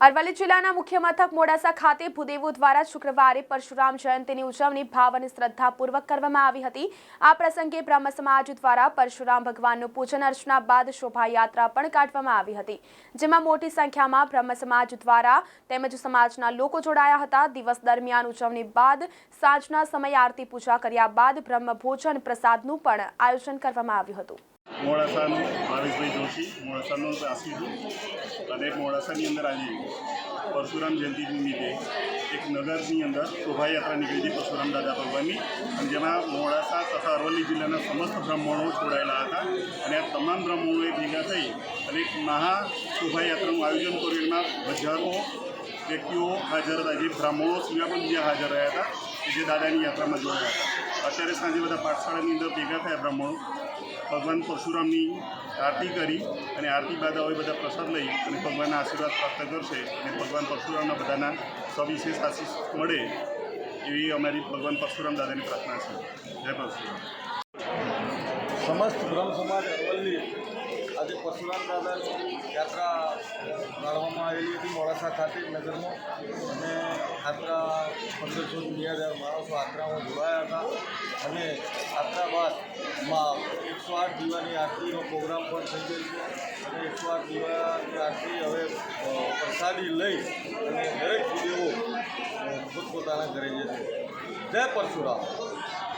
અરવલ્લી જિલ્લાના મુખ્ય મથક મોડાસા ખાતે ભૂદેવો દ્વારા શુક્રવારે પરશુરામ જયંતિની ઉજવણી ભાવ અને શ્રદ્ધાપૂર્વક કરવામાં આવી હતી. આ પ્રસંગે બ્રહ્મ સમાજ દ્વારા પરશુરામ ભગવાનનું પૂજન અર્ચના બાદ શોભાયાત્રા પણ કાઢવામાં આવી હતી. જેમાં મોટી સંખ્યામાં બ્રહ્મ સમાજ દ્વારા તેમજ સમાજના લોકો જોડાયા હતા. દિવસ દરમિયાન ઉજવણી બાદ સાંજના સમયે આરતી પૂજા કર્યા બાદ બ્રહ્મ ભોજન પ્રસાદનું પણ આયોજન કરવામાં આવ્યું હતું. મોડાસાનું ભાવેશભાઈ જોશી, મોડાસાનો ત્રાસી છું અને મોડાસાની અંદર આજે પરશુરામ જયંતિ નિમિત્તે એક નગરની અંદર શોભાયાત્રા નીકળી હતી પરશુરામ દાદા ભગવાનની. અને જેમાં મોડાસા તથા અરવલ્લી જિલ્લાના સમસ્ત બ્રાહ્મણો જોડાયેલા હતા. અને આ તમામ બ્રાહ્મણોએ ભેગા થઈ અને એક મહા શોભાયાત્રાનું આયોજન કર્યું. એમાં હજારો વ્યક્તિઓ હાજર હતા. જે બ્રાહ્મણો સિવાય પણ બીજા હાજર રહ્યા હતા. કે જે દાદાની યાત્રામાં જોડાયા હતા. અત્યારે સાંજે બધા પાઠશાળાની અંદર ભેગા થયા બ્રાહ્મણો. ભગવાન પરશુરામની આરતી કરી અને આરતી બાદ હવે બધા પ્રસાદ લઈ અને ભગવાનના આશીર્વાદ પ્રાપ્ત કરશે અને ભગવાન પરશુરામના બધાના સવિશેષ આશીષ મળે એવી અમારી ભગવાન પરશુરામ દાદાની પ્રાર્થના છે. જય પરશુરામ. સમસ્ત બ્રહ્મ સમાજ અરવલ્લી આજે પરશુરામ દાદાની યાત્રા કાઢવામાં આવેલી હતી મોડાસા ખાતે નગરમાં. અને યાત્રા પંદરસો બે હજાર માણસો યાત્રામાં જોડાયા હતા. અને બાદમાં એકસો આઠ દીવાની આરતીનો પ્રોગ્રામ પણ થઈ ગયો છે. અને એકસો આઠ દીવાની આરતી હવે પ્રસાદી લઈ અને દરેક સુદેવો પોતપોતાના ઘરે જશે. જય પરશુરામ.